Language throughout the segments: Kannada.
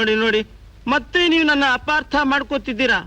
ನೋಡಿ ನೋಡಿ. ಮತ್ತೆ ನೀವು ನನ್ನ ಅಪಾರ್ಥ ಮಾಡ್ಕೋತಿದ್ದೀರಾ?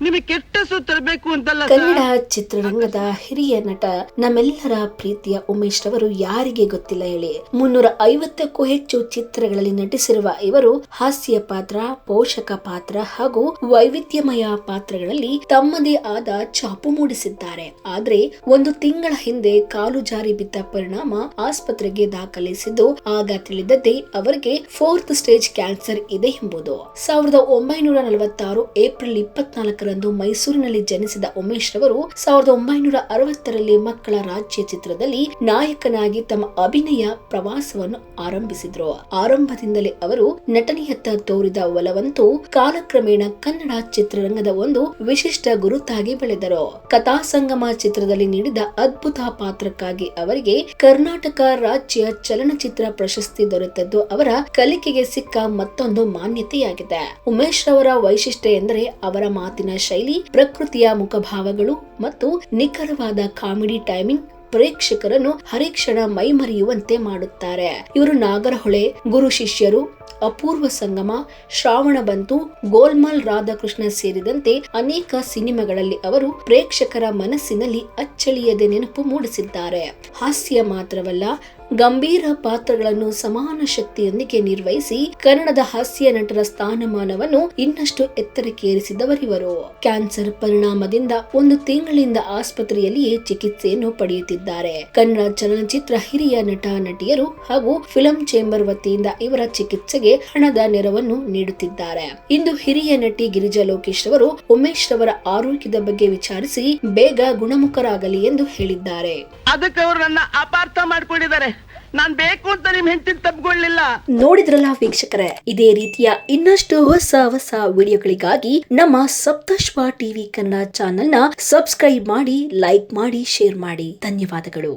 ನಿಮಗೆ ಕೆಟ್ಟ ತರಬೇಕು ಅಂತಲ್ಲ ಕನ್ನಡ ಚಿತ್ರರಂಗದ ಹಿರಿಯ ನಟ ನಮ್ಮೆಲ್ಲರ ಪ್ರೀತಿಯ ಉಮೇಶ್ ರವರು ಯಾರಿಗೆ ಗೊತ್ತಿಲ್ಲ ಹೇಳಿ. ಮುನ್ನೂರ ಐವತ್ತಕ್ಕೂ ಹೆಚ್ಚು ಚಿತ್ರಗಳಲ್ಲಿ ನಟಿಸಿರುವ ಇವರು ಹಾಸ್ಯ ಪಾತ್ರ ಪೋಷಕ ಪಾತ್ರ ಹಾಗೂ ವೈವಿಧ್ಯಮಯ ಪಾತ್ರಗಳಲ್ಲಿ ತಮ್ಮದೇ ಆದ ಛಾಪು ಮೂಡಿಸಿದ್ದಾರೆ. ಆದ್ರೆ ಒಂದು ತಿಂಗಳ ಹಿಂದೆ ಕಾಲು ಜಾರಿ ಬಿದ್ದ ಪರಿಣಾಮ ಆಸ್ಪತ್ರೆಗೆ ದಾಖಲಿಸಿದ್ದು ಆಗ ತಿಳಿದದ್ದೇ ಅವರಿಗೆ ಫೋರ್ತ್ ಸ್ಟೇಜ್ ಕ್ಯಾನ್ಸರ್ ಇದೆ ಎಂಬುದು. ಸಾವಿರದ ಒಂಬೈನೂರ ನಲವತ್ತಾರು ಏಪ್ರಿಲ್ ಇಪ್ಪತ್ನಾಲ್ಕರಂದು ಮೈಸೂರಿನಲ್ಲಿ ಜನಿಸಿದ ಉಮೇಶ್ ರವರು ಸಾವಿರದ ಒಂಬೈನೂರ ಅರವತ್ತರಲ್ಲಿ ಮಕ್ಕಳ ರಾಜ್ಯ ಚಿತ್ರದಲ್ಲಿ ನಾಯಕನಾಗಿ ತಮ್ಮ ಅಭಿನಯ ಪ್ರವಾಸವನ್ನು ಆರಂಭಿಸಿದ್ರು. ಆರಂಭದಿಂದಲೇ ಅವರು ನಟನೆಯತ್ತ ತೋರಿದ ಒಲವಂತೂ ಕಾಲಕ್ರಮೇಣ ಕನ್ನಡ ಚಿತ್ರರಂಗದ ಒಂದು ವಿಶಿಷ್ಟ ಗುರುತಾಗಿ ಬೆಳೆದರು. ಕಥಾಸಂಗಮ ಚಿತ್ರದಲ್ಲಿ ನೀಡಿದ ಅದ್ಭುತ ಪಾತ್ರಕ್ಕಾಗಿ ಅವರಿಗೆ ಕರ್ನಾಟಕ ರಾಜ್ಯ ಚಲನಚಿತ್ರ ಪ್ರಶಸ್ತಿ ದೊರೆತದ್ದು ಅವರ ಕಲಿಕೆಗೆ ಸಿಕ್ಕ ಮತ್ತೊಂದು ಮಾನ್ಯತೆಯಾಗಿದೆ. ಉಮೇಶ್ ರವರ ವೈಶಿಷ್ಟ್ಯ ಎಂದರೆ ಅವರ ಮಾತಿನ ಶೈಲಿ, ಪ್ರಕೃತಿಯ ಮುಖಭಾವಗಳು ಮತ್ತು ನಿಖರವಾದ ಕಾಮಿಡಿ ಟೈಮಿಂಗ್ ಪ್ರೇಕ್ಷಕರನ್ನು ಹರಿಕ್ಷಣ ಮೈಮರೆಯುವಂತೆ ಮಾಡುತ್ತಾರೆ. ಇವರು ನಾಗರಹೊಳೆ, ಗುರು ಶಿಷ್ಯರು, ಅಪೂರ್ವ ಸಂಗಮ, ಶ್ರಾವಣ ಬಂತು, ಗೋಲ್ಮಾಲ್ ರಾಧಾಕೃಷ್ಣ ಸೇರಿದಂತೆ ಅನೇಕ ಸಿನಿಮಾಗಳಲ್ಲಿ ಅವರು ಪ್ರೇಕ್ಷಕರ ಮನಸ್ಸಿನಲ್ಲಿ ಅಚ್ಚಳಿಯದೆ ನೆನಪು ಮೂಡಿಸಿದ್ದಾರೆ. ಹಾಸ್ಯ ಮಾತ್ರವಲ್ಲ ಗಂಭೀರ ಪಾತ್ರಗಳನ್ನು ಸಮಾನ ಶಕ್ತಿಯೊಂದಿಗೆ ನಿರ್ವಹಿಸಿ ಕನ್ನಡದ ಹಾಸ್ಯ ನಟರ ಸ್ಥಾನಮಾನವನ್ನು ಇನ್ನಷ್ಟು ಎತ್ತರಕ್ಕೇರಿಸಿದವರಿವರು. ಕ್ಯಾನ್ಸರ್ ಪರಿಣಾಮದಿಂದ ಒಂದು ತಿಂಗಳಿಂದ ಆಸ್ಪತ್ರೆಯಲ್ಲಿಯೇ ಚಿಕಿತ್ಸೆಯನ್ನು ಪಡೆಯುತ್ತಿದ್ದಾರೆ. ಕನ್ನಡ ಚಲನಚಿತ್ರ ಹಿರಿಯ ನಟ, ನಟಿಯರು ಹಾಗೂ ಫಿಲಂ ಚೇಂಬರ್ ವತಿಯಿಂದ ಇವರ ಚಿಕಿತ್ಸೆಗೆ ಹಣದ ನೆರವನ್ನು ನೀಡುತ್ತಿದ್ದಾರೆ. ಇಂದು ಹಿರಿಯ ನಟಿ ಗಿರಿಜಾ ಲೋಕೇಶ್ ರವರು ಉಮೇಶ್ ರವರ ಆರೋಗ್ಯದ ಬಗ್ಗೆ ವಿಚಾರಿಸಿ ಬೇಗ ಗುಣಮುಖರಾಗಲಿ ಎಂದು ಹೇಳಿದ್ದಾರೆ. ಅದಕ್ಕೆ ಅವರು ನನ್ನ ಅಪಾರ್ಥ ಮಾಡ್ಕೊಂಡಿದ್ದಾರೆ. ನಾನ್ ಬೇಕು ಅಂತ ನಿಮ್ ಹೆಂಡತಿ ತಪ್ಕೊಳ್ಳಿಲ್ಲ ನೋಡಿದ್ರಲ್ಲ ವೀಕ್ಷಕರೇ, ಇದೇ ರೀತಿಯ ಇನ್ನಷ್ಟು ಹೊಸ ಹೊಸ ವಿಡಿಯೋಗಳಿಗಾಗಿ ನಮ್ಮ ಸಪ್ತಶ್ವ ಟಿವಿ ಕನ್ನಡ ಚಾನೆಲ್ನ ಸಬ್ಸ್ಕ್ರೈಬ್ ಮಾಡಿ, ಲೈಕ್ ಮಾಡಿ, ಶೇರ್ ಮಾಡಿ. ಧನ್ಯವಾದಗಳು.